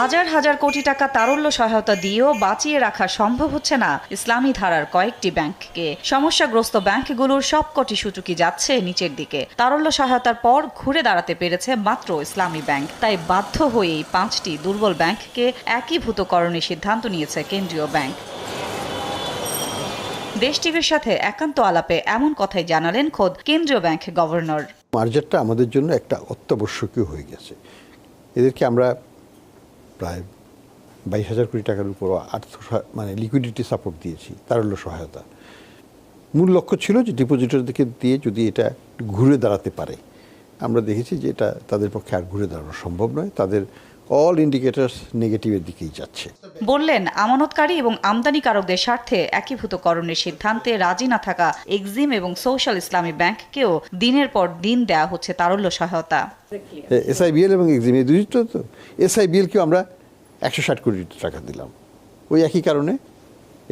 হাজার হাজার কোটি টাকা তারল্য সহায়তা দিয়েও বাঁচিয়ে রাখা সম্ভব হচ্ছে না ইসলামী ধারার কয়েকটি ব্যাংককে। সমস্যাগ্রস্ত ব্যাংকগুলোর সবকটি সূচকি যাচ্ছে নিচের দিকে। তারল্য সহায়তার পর ঘুরে দাঁড়াতে পেরেছে মাত্র ইসলামী ব্যাংক। তাই বাধ্য হয়েই পাঁচটি দুর্বল ব্যাংককে একীভূতকরণের সিদ্ধান্ত নিয়েছে কেন্দ্রীয় ব্যাংক। দেশ টিভির সাথে একান্ত আলাপে এমন কথাই জানালেন খোদ কেন্দ্রীয় ব্যাংক গভর্নর। মার্জারটা আমাদের জন্য একটা অত্যাবশ্যকীয় হয়ে গেছে। এদেরকে আমরা প্রায় বাইশ হাজার কোটি টাকার উপর আর্থ মানে লিকুইডিটি সাপোর্ট দিয়েছি, তার হলো সহায়তা। মূল লক্ষ্য ছিল যে ডিপোজিটরদেরকে দিয়ে যদি এটা ঘুরে দাঁড়াতে পারে। আমরা দেখেছি যে এটা তাদের পক্ষে আর ঘুরে দাঁড়ানো সম্ভব নয়। তাদের অল ইন্ডিকেটার্স নেগেটিভের দিকেই যাচ্ছে। বললেন আমানতকারী এবং আমদানিকারকদের স্বার্থে একীভূতকরণের সিদ্ধান্তে রাজি না থাকা এক্সিম এবং সোশ্যাল ইসলামী ব্যাংককেও দিনের পর দিন দেয়া হচ্ছে তারল্য সহায়তা। এসআইবিএল এবং এক্সিম এই দুটো তো এসআইবিএলকেও আমরা একশো ষাট কোটি টাকা দিলাম। ওই একই কারণে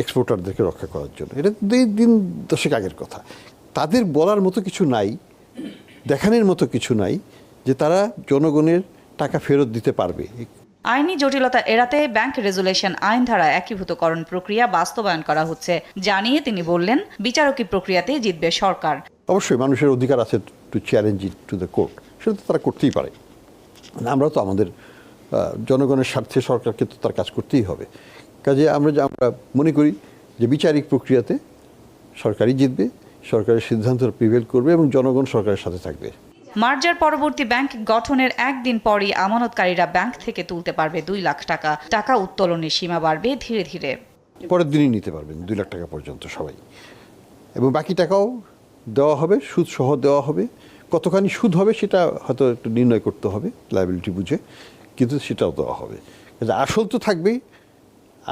এক্সপোর্টারদেরকে রক্ষা করার জন্য। এটা দুই দিন দশেক আগের কথা। তাদের বলার মতো কিছু নাই দেখানোর মতো কিছু নাই যে তারা জনগণের টাকা ফেরত দিতে পারবে। আইনি জটিলতা এড়াতে ব্যাংক রেজুলেশন আইন ধারা একীভূতকরণ প্রক্রিয়া বাস্তবায়ন করা হচ্ছে। জানিয়ে তিনি বললেন বিচারকী প্রক্রিয়াতে জিতবে সরকার। অবশ্যই মানুষের অধিকার আছে to challenge it to the court সেটা তো তারা করতেই পারে। আমরা তো আমাদের জনগণের স্বার্থে সরকারকে তো তার কাজ করতেই হবে। কাজে আমরা যে আমরা মনে করি যে বিচারিক প্রক্রিয়াতে সরকারই জিতবে সরকারের সিদ্ধান্ত প্রিভেল করবে এবং জনগণ সরকারের সাথে থাকবে। মার্জার পরবর্তী ব্যাংক গঠনের একদিন পরই আমানতকারীরা ব্যাংক থেকে তুলতে পারবে দুই লাখ টাকা। টাকা উত্তোলনের সীমা বাড়বে ধীরে ধীরে। পরের দিনই নিতে পারবেন দুই লাখ টাকা পর্যন্ত সবাই। এবং বাকি টাকাও দেওয়া হবে সুদ সহ দেওয়া হবে। কতখানি সুদ হবে সেটা হয়তো একটু নির্ণয় করতে হবে লাইবিলিটি বুঝে, কিন্তু সেটাও দেওয়া হবে। আসল তো থাকবেই,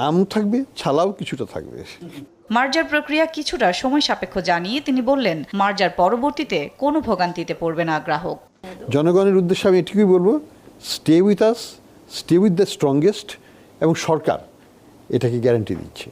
আম থাকবে, ছালাও কিছুটা থাকবে। মার্জার প্রক্রিয়া কিছুটা সময় সাপেক্ষ জানিয়ে তিনি বললেন, মার্জার পরবর্তীতে কোনো ভোগান্তিতে পড়বে না গ্রাহক। জনগণের উদ্দেশ্যে আমি এটুকুই বলব stay with us stay with the strongest এবং সরকার এটাকে গ্যারান্টি দিচ্ছে।